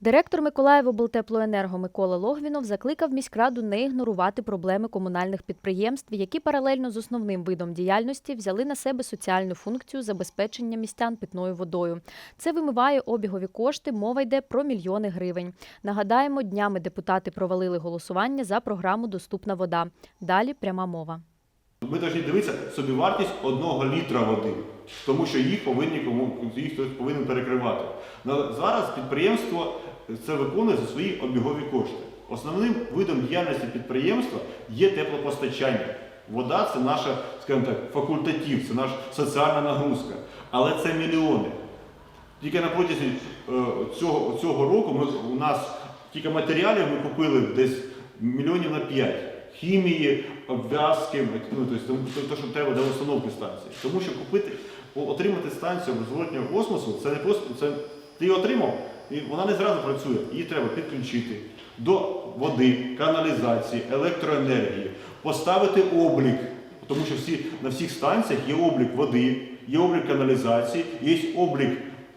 Директор Миколаївоблтеплоенерго Микола Логвінов закликав міськраду не ігнорувати проблеми комунальних підприємств, які паралельно з основним видом діяльності взяли на себе соціальну функцію забезпечення містян питною водою. Це вимиває обігові кошти. Мова йде про мільйони гривень. Нагадаємо, днями депутати провалили голосування за програму Доступна вода. Далі пряма мова. Ми повинні дивитися собівартість одного літра води, тому що їх повинні кому їх хтось повинен перекривати. Зараз підприємство це виконує за свої обігові кошти. Основним видом діяльності підприємства є теплопостачання. Вода це наша, скажімо так, факультатив, це наша соціальна нагрузка. Але це мільйони. Тільки на протязі е, цього, цього року ми, у нас тільки матеріалів ми купили десь мільйонів на 5. Хімії, обв'язки, ну, тобто, то, що треба для установки станції. Тому що купити, отримати станцію зворотнього космосу, це не просто це ти її отримав, і вона не зразу працює. Її треба підключити до води, каналізації, електроенергії, поставити облік. Тому що всі, на всіх станціях є облік води, є облік каналізації, є облік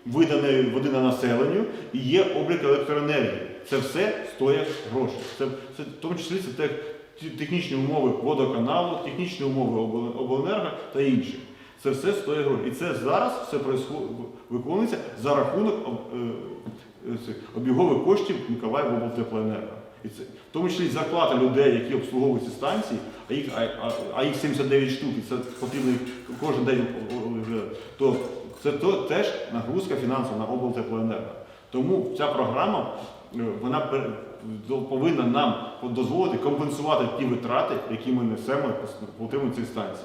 виданої води на населенню і є облік електроенергії. Це все стоїть гроші. Це, це, в тому числі це технічні умови водоканалу, технічні умови обленерго та інші. Це все стоїть гроші. І це зараз все виконується за рахунок е, е, обігових коштів Миколаївоблтеплоенерго. І це, в тому числі зарплата людей, які обслуговують ці станції, а їх, а, а, а їх 79 штук, і це потрібно кожен день то це то, теж нагрузка фінансова на облтеплоенерго. Тому ця програма е, вона повинна нам дозволити компенсувати ті витрати, які ми несемо по утриманню цих станцій.